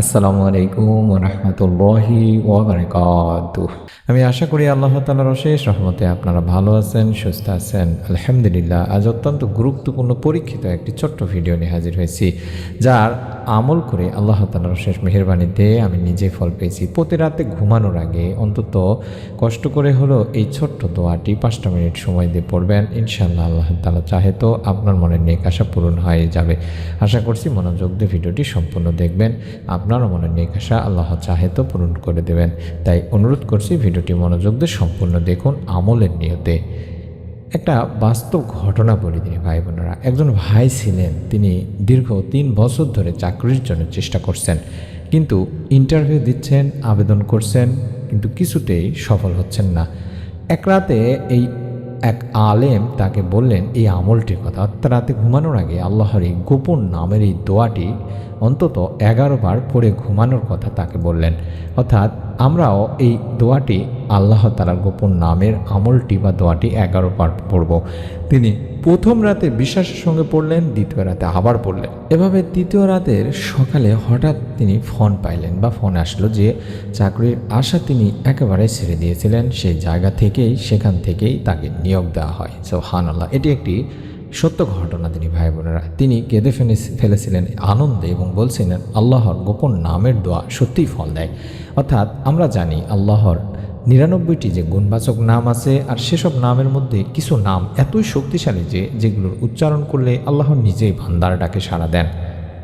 আসসালামু আলাইকুম রহমতুল্লাহি আমি আশা করি আল্লাহ তালার অশেষ রহমতে আপনারা ভালো আছেন, সুস্থ আছেন। আলহামদুলিল্লাহ, আজ অত্যন্ত গুরুত্বপূর্ণ পরীক্ষিত একটি ছোট্ট ভিডিও নিয়ে হাজির হয়েছি, যার আমল করে আল্লাহ তালার অশেষ মেহরবানিতে আমি নিজে ফল পেয়েছি। প্রতি রাতে ঘুমানোর আগে অন্তত কষ্ট করে হলো এই ছোট্ট দোয়াটি পাঁচটা মিনিট সময় দিয়ে পড়বেন। ইনশাল্লাহ আল্লাহ তালা চাহে তো আপনার মনের নেক আশা পূরণ হয়ে যাবে। আশা করছি মনোযোগ দিয়ে ভিডিওটি সম্পূর্ণ দেখবেন। আপনারও মনের নেক আশা আল্লাহ চাহে তো পূরণ করে দেবেন। তাই অনুরোধ করছি ভিডিওটি মনোযোগ দিয়ে সম্পূর্ণ দেখুন আমলের নিয়তে। একটা বাস্তব ঘটনা বলি তিনি ভাই বোনেরা। একজন ভাই ছিলেন, তিনি দীর্ঘ তিন বছর ধরে চাকরির জন্য চেষ্টা করছেন, কিন্তু ইন্টারভিউ দিচ্ছেন, আবেদন করছেন, কিন্তু কিছুতেই সফল হচ্ছেন না। এক রাতে এই এক আলেম তাকে বললেন, এই আমলটির কথা। অর্থাৎ রাতে ঘুমানোর আগে আল্লাহর এই গোপন নামের এই দোয়াটি অন্তত এগারো বার পড়ে ঘুমানোর কথা তাকে বললেন। অর্থাৎ আমরাও এই দোয়াটি আল্লাহ তালার গোপন নামের আমলটি বা দোয়াটি এগারো বার পড়ব। তিনি প্রথম রাতে বিশ্বাসের সঙ্গে পড়লেন, দ্বিতীয় রাতে আবার পড়লেন। এভাবে তৃতীয় রাতের সকালে হঠাৎ তিনি ফোন পাইলেন বা ফোন আসলো যে চাকরির আশা তিনি একেবারে ছেড়ে দিয়েছিলেন। সেই জায়গা থেকেই, সেখান থেকেই তাকে নিয়োগ দেওয়া হয়। সো হান এটি একটি সত্য ঘটনা তিনি ভাই বোনেরা, তিনি কেঁদে ফেলে ফেলেছিলেন আনন্দে এবং বলছিলেন, আল্লাহর গোপন নামের দোয়া সত্যিই ফল দেয়। অর্থাৎ আমরা জানি আল্লাহর নিরানব্বইটি যে গুণবাচক নাম আছে, আর সেসব নামের মধ্যে কিছু নাম এতই শক্তিশালী যে, যেগুলোর উচ্চারণ করলে আল্লাহ নিজেই ভান্ডারটাকে সাড়া দেন।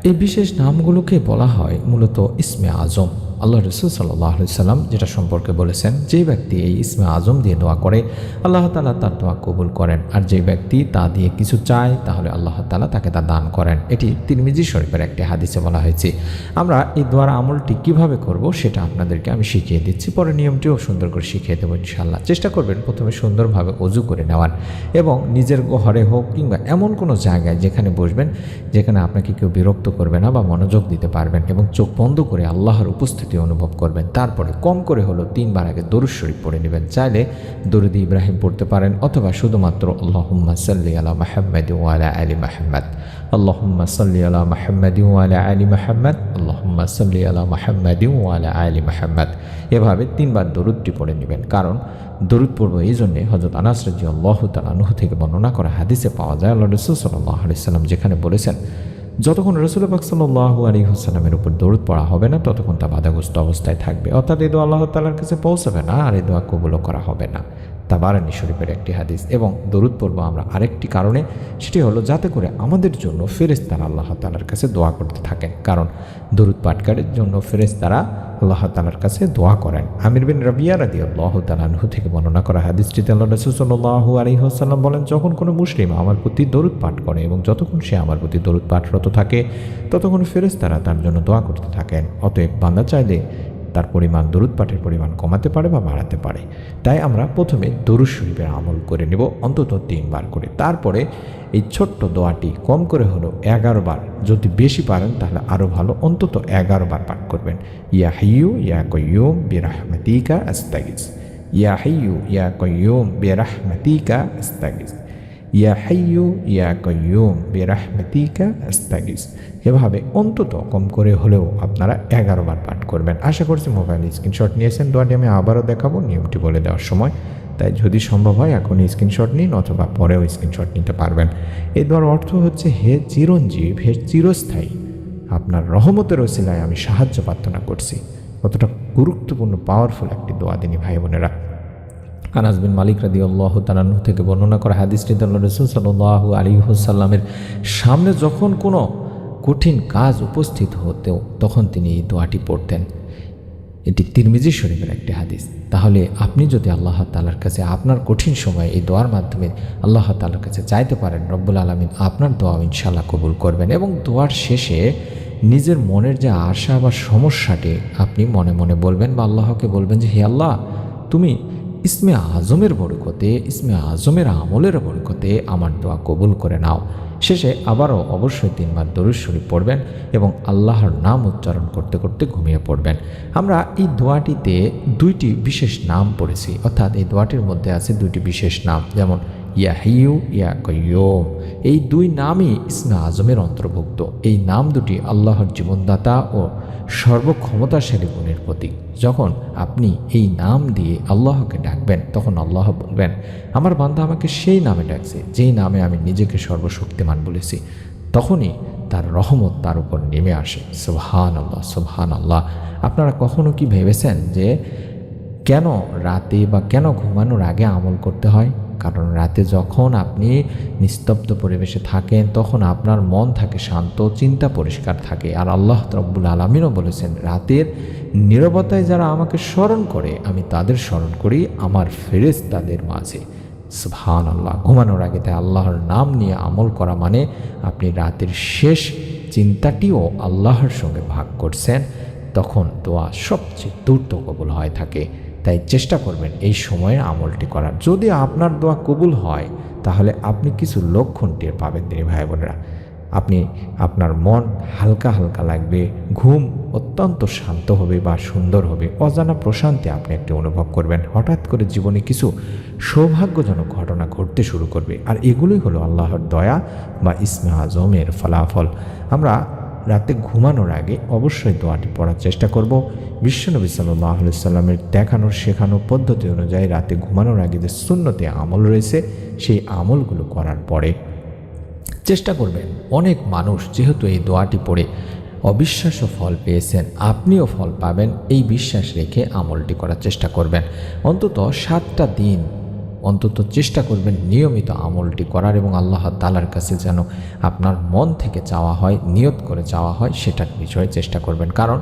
এই বিশেষ নামগুলোকে বলা হয় মূলত ইসমে আজম। আল্লাহ রসুল সাল্লাহ সাল্লাম যেটা সম্পর্কে বলেছেন, যে ব্যক্তি এই ইসমে আজম দিয়ে দোয়া করে, আল্লাহ তালা তার দোয়া কবুল করেন। আর যে ব্যক্তি তা দিয়ে কিছু চায়, তাহলে আল্লাহ তালা তাকে তা দান করেন। এটি তিরমিজি শরীফের একটি হাদিসে বলা হয়েছে। আমরা এই দোয়ার আমলটি কীভাবে করব সেটা আপনাদেরকে আমি শিখিয়ে দিচ্ছি। পরে নিয়মটিও সুন্দর করে শিখিয়ে দেবো ইনশাল্লাহ চেষ্টা করবেন প্রথমে সুন্দরভাবে অজু করে নেওয়ার এবং নিজের ঘরে হোক কিংবা এমন কোনো জায়গায় যেখানে বসবেন, যেখানে আপনাকে কেউ বিরক্ত করবে না বা মনোযোগ দিতে পারবেন এবং চোখ বন্ধ করে আল্লাহর উপস্থিতি অনুভব করবেন। তারপরে কম করে হলো তিনবার আগে দরুদ শরীফ পড়ে নেবেন। চাইলে দরুদ ইব্রাহিম পড়তে পারেন অথবা শুধুমাত্র আল্লাহুম্মা সাল্লি আলা মাহমদ ওয়ালা আলী মাহমদ আল্লাহুম্মা সাল্লি আলা মাহমদ ওয়ালা আলী মাহমদ আল্লাহুম্মা সাল্লি আলা মাহমদ ওয়ালা আলী মাহমদ এভাবে তিনবার দরুদটি পড়ে নেবেন। কারণ দরুদ পড়ব এই জন্যে হজরত আনাস রাজি আল্লাহ তালানুহ থেকে বর্ণনা করা হাদিসে পাওয়া যায় আল্লাহ রসুল সাল্লাহ আলিয়াল্লাম যেখানে বলেছেন যতক্ষণ রসুল পাক সাল্লাহ আলী হাসালামের উপর দৌড় পড়া হবে না, ততক্ষণ তা বাধাগ্রস্ত অবস্থায় থাকবে। অর্থাৎ এই দোয়া আল্লাহ তালার কাছে পৌঁছাবে না আর এই দোয়া কবুলও করা হবে না। তা বারানি শরীফের একটি হাদিস এবং দরুদ পড়ব আমরা আরেকটি কারণে, সেটি হলো যাতে করে আমাদের জন্য ফেরেস্তারা আল্লাহ তালার কাছে দোয়া করতে থাকেন। কারণ দরুদ পাটকারের জন্য ফেরেস্তারা আল্লাহ তালার কাছে দোয়া করেন। আমির বিন রবিয়া রাদি আল্লাহ তালাহু থেকে বর্ণনা করা হাদিসটিতে আল্লাহ রসুল্লাহু আলহিহাসাল্লাম বলেন, যখন কোনো মুসলিম আমার প্রতি দরুদ পাঠ করে এবং যতক্ষণ সে আমার প্রতি দরুদ পাঠরত থাকে, ততক্ষণ ফেরেস্তারা তার জন্য দোয়া করতে থাকেন। অতএব বান্দা চাইলে তার পরিমাণ দরুদ পাঠের পরিমাণ কমাতে পারে বা বাড়াতে পারে। তাই আমরা প্রথমে দরুদ শরীফের আমল করে নেব, অন্তত তিনবার করে। তারপরে এই ছোট্ট দোয়াটি কম করে হলো এগারো বার। যদি বেশি পারেন, তাহলে আরও ভালো, অন্তত এগারো বার পাঠ করবেন। ইয়া হাইয়ু, ইয়া কয়ুম বিরাহমাতিকা আস্তাগিজ ইয়া হাইয়ু, ইয়া কয়ুম বিরাহমাতিকা আস্তাগিজ ইয়া হাইয়ু ইয়া কয়ুম বিরাহমাতিকা আস্তাগিজ এভাবে অন্তত কম করে হলেও আপনারা এগারো বার পাঠ করবেন। আশা করছি মোবাইল স্ক্রিনশট নিয়েছেন। দোয়াটি আমি আবারও দেখাবো নিয়মটি বলে দেওয়ার সময়। তাই যদি সম্ভব হয় এখনই স্ক্রিনশট নিন অথবা পরেও স্ক্রিনশট নিতে পারবেন। এই দোয়ার অর্থ হচ্ছে, হে চিরঞ্জীব, হে চিরস্থায়ী, আপনার রহমতের ওসিলায় আমি সাহায্য প্রার্থনা করছি। কতটা গুরুত্বপূর্ণ পাওয়ারফুল একটি দোয়া দিনী ভাই বোনেরা আনাস বিন মালিক রাদি আল্লাহ তালানু থেকে বর্ণনা করা হাদিসটি আল্লাহ রসুল সাল্লাহ আলী হুসাল্লামের সামনে যখন কোনো কঠিন কাজ উপস্থিত হতেও তখন তিনি এই দোয়াটি পড়তেন। এটি তিরমিজি শরীফের একটি হাদিস। তাহলে আপনি যদি আল্লাহ তালার কাছে আপনার কঠিন সময়ে এই দোয়ার মাধ্যমে আল্লাহ তালার কাছে চাইতে পারেন, রব্বুল আলমিন আপনার দোয়া ইনশাল্লাহ কবুল করবেন এবং দোয়ার শেষে নিজের মনের যে আশা বা সমস্যাটি আপনি মনে মনে বলবেন বা আল্লাহকে বলবেন যে, হে আল্লাহ, তুমি ইসমে আজমের বরকতে, ইসমে আজমের আমলের বরকতে আমার দোয়া কবুল করে নাও। শেষে আবারও অবশ্যই তিনবার দরুদ শরীফ পড়বেন এবং আল্লাহর নাম উচ্চারণ করতে করতে ঘুমিয়ে পড়বেন। আমরা এই দোয়াটিতে দুইটি বিশেষ নাম পড়েছি। অর্থাৎ এই দোয়াটির মধ্যে আছে দুইটি বিশেষ নাম, যেমন ইয়া হিউ ইয়া কয়ুম এই দুই নামই ইসমে আজমের অন্তর্ভুক্ত। এই নাম দুটি আল্লাহর জীবনদাতা ও সর্বক্ষমতাশালী গুণের প্রতীক। যখন আপনি এই নাম দিয়ে আল্লাহকে ডাকবেন, তখন আল্লাহ বলবেন, আমার বান্দা আমাকে সেই নামে ডাকছে, যেই নামে আমি নিজেকে সর্বশক্তিমান বলেছি। তখনই তার রহমত তার উপর নেমে আসে। সুবহান আল্লাহ সুবহান আল্লাহ আপনারা কখনো কি ভেবেছেন যে কেন রাতে বা কেন ঘুমানোর আগে আমল করতে হয়? কারণ রাতে যখন আপনি নিস্তব্ধ পরিবেশে থাকেন, তখন আপনার মন থাকে শান্ত, চিন্তা পরিষ্কার থাকে। আর আল্লাহ রব্বুল আলমিনও বলেছেন, রাতের নিরবতায় যারা আমাকে স্মরণ করে, আমি তাদের স্মরণ করি, আমার ফেরেস তাদের মাঝে। সুবহান আল্লাহ ঘুমানোর আগে তাই আল্লাহর নাম নিয়ে আমল করা মানে আপনি রাতের শেষ চিন্তাটিও আল্লাহর সঙ্গে ভাগ করছেন, তখন দোয়া সবচেয়ে দ্রুত কবুল হয়ে থাকে। তাই চেষ্টা করবেন এই সময়ে আমলটি করার। যদি আপনার দোয়া কবুল হয়, তাহলে আপনি কিছু লক্ষণ টের পাবেন তিনি ভাই বোনেরা। আপনি, আপনার মন হালকা হালকা লাগবে, ঘুম অত্যন্ত শান্ত হবে বা সুন্দর হবে, অজানা প্রশান্তি আপনি একটি অনুভব করবেন। হঠাৎ করে জীবনে কিছু সৌভাগ্যজনক ঘটনা ঘটতে শুরু করবে। আর এগুলোই হলো আল্লাহর দয়া বা ইসমে আজমের ফলাফল। আমরা রাতে ঘুমানোর আগে অবশ্যই দোয়াটি পড়ার চেষ্টা করব। বিশ্বনবী সাল্লাহ সাল্লামের দেখানোর শেখানো পদ্ধতি অনুযায়ী রাতে ঘুমানোর আগে যে শূন্যতে আমল রয়েছে, সেই আমলগুলো করার পরে চেষ্টা করবেন। অনেক মানুষ যেহেতু এই দোয়াটি পড়ে অবিশ্বাস্য ফল পেয়েছেন, আপনিও ফল পাবেন, এই বিশ্বাস রেখে আমলটি করার চেষ্টা করবেন। অন্তত সাতটা দিন অন্তত চেষ্টা করবেন নিয়মিত আমলটি করার এবং আল্লাহ তালার কাছে যেন আপনার মন থেকে চাওয়া হয়, নিয়ত করে চাওয়া হয়, সেটার বিষয়ে চেষ্টা করবেন। কারণ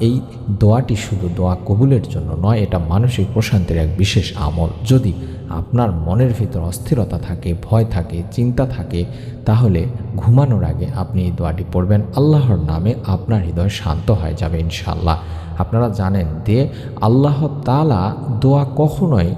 এই দোয়াটি শুধু দোয়া কবুলের জন্য নয়, এটা মানসিক প্রশান্তির এক বিশেষ আমল। যদি আপনার মনের ভিতর অস্থিরতা থাকে, ভয় থাকে, চিন্তা থাকে, তাহলে ঘুমানোর আগে আপনি এই দোয়াটি পড়বেন। আল্লাহর নামে আপনার হৃদয় শান্ত হয়ে যাবে ইনশাল্লাহ আপনারা জানেন যে আল্লাহ তালা দোয়া কখনোই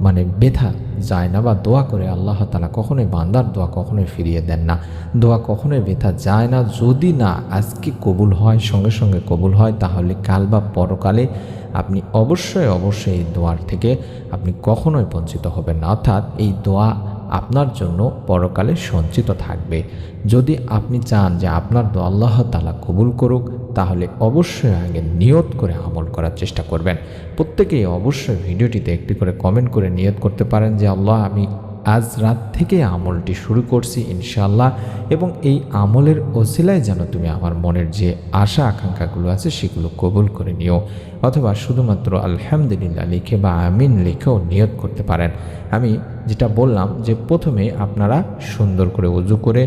মানে ব্যথা যায় না বা দোয়া করে আল্লাহ তালা কখনোই বান্দার দোয়া কখনোই ফিরিয়ে দেন না। দোয়া কখনোই ব্যথা যায় না। যদি না আজকে কবুল হয়, সঙ্গে সঙ্গে কবুল হয়, তাহলে কাল বা পরকালে আপনি অবশ্যই অবশ্যই এই দোয়ার থেকে আপনি কখনোই বঞ্চিত হবেন না। অর্থাৎ এই দোয়া আপনার জন্য পরকালে সঞ্চিত থাকবে। যদি আপনি চান যে আপনার দোয়া আল্লাহ তালা কবুল করুক, তাহলে অবশ্যই আগে নিয়ত করে আমল করার চেষ্টা করবেন। প্রত্যেকেই অবশ্যই ভিডিওটিতে একটি করে কমেন্ট করে নিয়ত করতে পারেন যে, আল্লাহ, আমি আজ রাত থেকে আমলটি শুরু করছি ইনশাল্লাহ এবং এই আমলের ওসিলায় যেন তুমি আমার মনের যে আশা আকাঙ্ক্ষাগুলো আছে সেগুলো কবুল করে নিও। অথবা শুধুমাত্র আলহামদুলিল্লাহ লিখে বা আমিন লিখেও নিয়ত করতে পারেন। আমি যেটা বললাম যে প্রথমে আপনারা সুন্দর করে উজু করে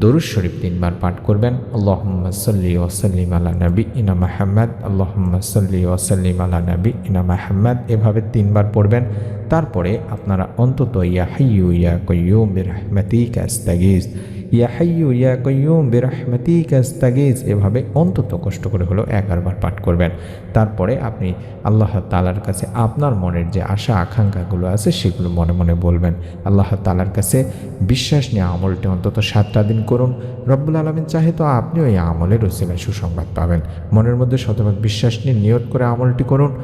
দরুদ শরীফ তিনবার পাঠ করবেন। আল্লাহম্মা সাল্লি ওসাল্লিম আলা নবী ইনা মাহমদ আল্লাহম্মা সাল্লি ওসাল্লিম আলা নবী ইনা মাহমদ এভাবে তিনবার পড়বেন। তারপরে আপনারা অন্তত ইয়া হাইয়ু ইয়া কয়ুম বিরহমাতিক আস্তাগিজ। ইয়া হাইয়ু ইয়া কয়ুম বিরহমাতিক আস্তাগিজ। এভাবে অন্তত কষ্ট করে হলেও এগারোবার পাঠ করবেন। তারপরে আপনি আল্লাহ তালার কাছে আপনার মনের যে আশা, আকাঙ্ক্ষাগুলো আছে সেগুলো মনে মনে বলবেন। আল্লাহ তালার কাছে বিশ্বাস নিয়ে আমলটি অন্তত সাতটা দিন করুন। রব্বুল আলমিন চাহে তো আপনিও এই আমলের ওসিলায় সুসংবাদ পাবেন। মনের মধ্যে শতভাগ বিশ্বাস নিয়ে নিয়ত করে আমলটি করুন।